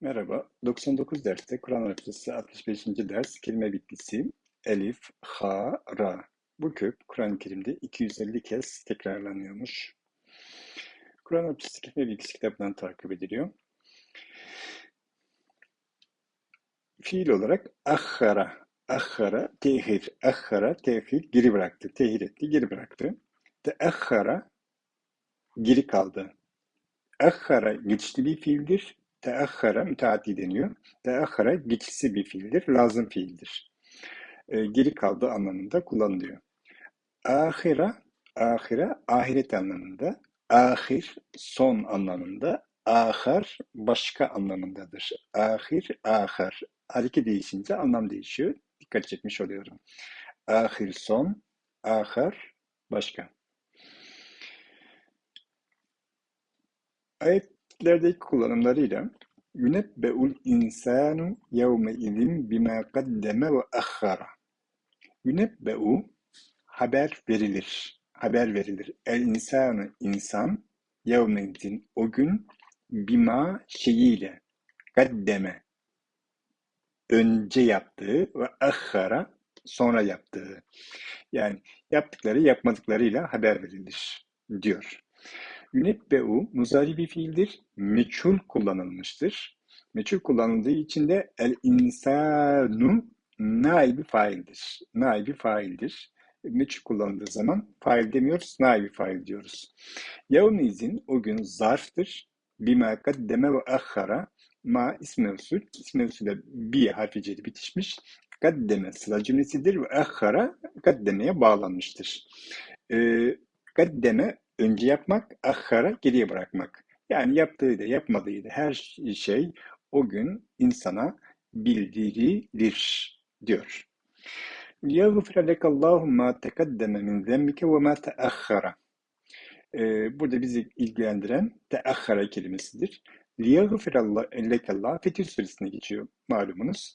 Merhaba. 99 derste Kur'an Arapçası 65. ders kelime bitkisi Elif, Ha, Ra. Bu kök Kur'an-ı Kerim'de 250 kez tekrarlanıyormuş. Kur'an Arapçası kelime bitkisi kitabından takip ediliyor. Fiil olarak ahhara, ahhara, tehir, ahhara, tehir, geri bıraktı, tehir etti, geri bıraktı. Teahhara, geri kaldı. Ahhara geçişli bir fiildir. Teahhara müteaddi deniyor. Teahhara geçişli bir fiildir, lazım fiildir. E, geri kaldı anlamında kullanılıyor. Ahira, ahira ahiret anlamında. Ahir son anlamında. Ahar başka anlamındadır. Ahir, ahar. Hareket değişince anlam değişiyor. Dikkat çekmiş oluyorum. Ahir son, ahar başka. Ayetlerdeki kullanımlarıyla insanu yevme izin bima kaddeme ve ahhara. Yunebbe'u haber verilir. Haber verilir. El insanı insan yevme izin o gün bima şeyiyle kaddeme önce yaptığı ve ahhara sonra yaptığı. Yani yaptıkları yapmadıklarıyla haber verilir diyor. Yünebbe'u muzari bir fiildir. Meçhul kullanılmıştır. Meçhul kullanıldığı için de el insanu naibi faildir. Naibi faildir. Meçhul kullanıldığı zaman fail demiyoruz, naibi fail diyoruz. Yevmizin o gün zarftır. Bima kaddeme ve ahhara ma. İsmi usulü bir harfi cedi bitişmiş. Kaddeme sıla cümlesidir ve ahhara kaddemeye bağlanmıştır. Ee, kaddeme önce yapmak, ahhara geriye bırakmak. Yani yaptığı da yapmadığı da her şey o gün insana bildirilir diyor. لِيَغْفِرَ لَكَ اللّٰهُ مَا تَقَدَّمَ مِنْ ذَنْبِكَ وَمَا تَأَخَّرَ Burada bizi ilgilendiren teahhara kelimesidir. لِيَغْفِرَ لَكَ اللّٰهُ Fetih Suresi'ne geçiyor malumunuz.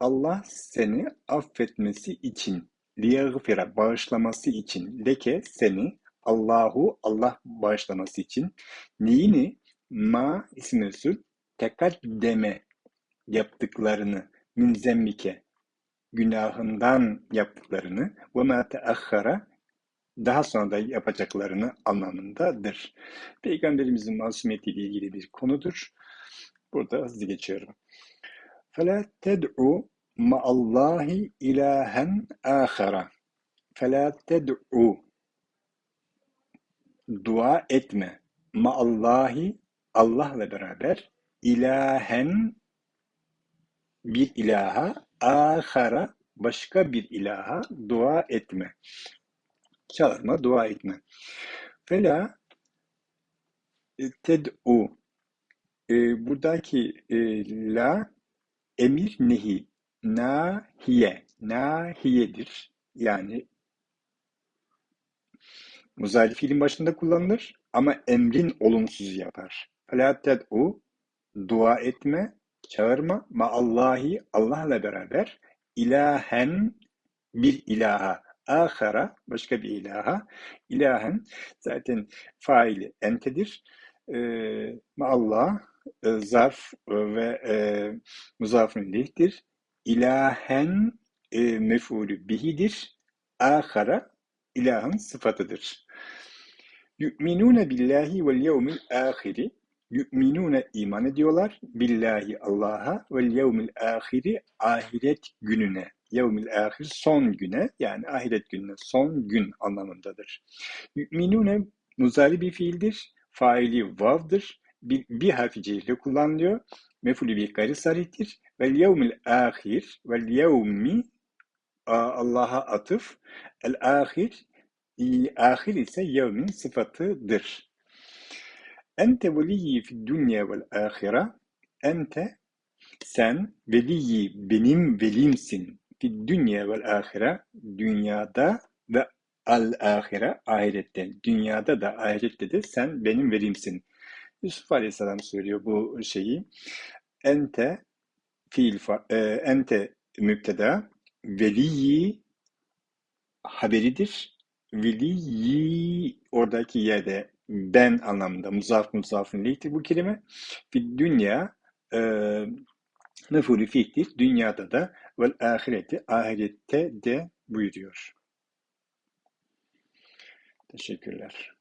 Allah seni affetmesi için, liyagfira bağışlaması için, leke seni, Allahu Allah bağışlaması için, neyini, ma isim resul, tekaddeme yaptıklarını, min zemmike, günahından yaptıklarını, ve ma teahhara, daha sonra da yapacaklarını anlamındadır. Peygamberimizin masumiyetiyle ilgili bir konudur. Burada hızlı geçiyorum. فَلَا تَدْعُوا مَعَ اللّٰهِ اِلَٰهًا آخَرَ فَلَا تَدْعُوا Dua etme. Ma'allahi Allah'la beraber ilahen bir ilaha ahara başka bir ilaha dua etme. Çağırma, dua etme. Fela ted'u e, buradaki e, la emir nehi nahiye nahiyedir. Yani muzari fiilin başında kullanılır ama emrin olumsuz yapar. Fela ted'u dua etme, çağırma ma Allahi Allah'la beraber ilahen bir ilaha ahara başka bir ilaha ilahen zaten faili entedir. E, ma Allah e, zarf ve e, muzafın ileyhtir. İlahen e, mef'ulü bihidir. Ahara ilahın sıfatıdır. Yu'minune billahi vel yevmil ahiri Yu'minune iman ediyorlar billahi Allah'a vel yevmil ahiri ahiret gününe. Yevmil ahir son güne yani ahiret gününe son gün anlamındadır. Yu'minune muzari bir fiildir. Faili vav'dır. Bir, bir harfi ile kullanılıyor. Mefulü bir gayri sarihtir. Vel yevmil ahir vel yevmi Allah'a atıf. El ahir ahir ise yevmin sıfatıdır. Ente veliyyi fid dünya vel ahire. Ente sen veliyyi benim velimsin fid dünya vel ahire. Dünyada ve al ahire ahirette. Dünyada da ahirette de sen benim velimsin. Yusuf Aleyhisselam söylüyor bu şeyi. Ente fiil e, ente müpteda veliyi haberidir. Veliyi oradaki yerde ben anlamında muzaf muzafın lehti bu kelime. Bir dünya e, mefulü fiildir. Dünyada da vel ahireti ahirette de buyuruyor. Teşekkürler.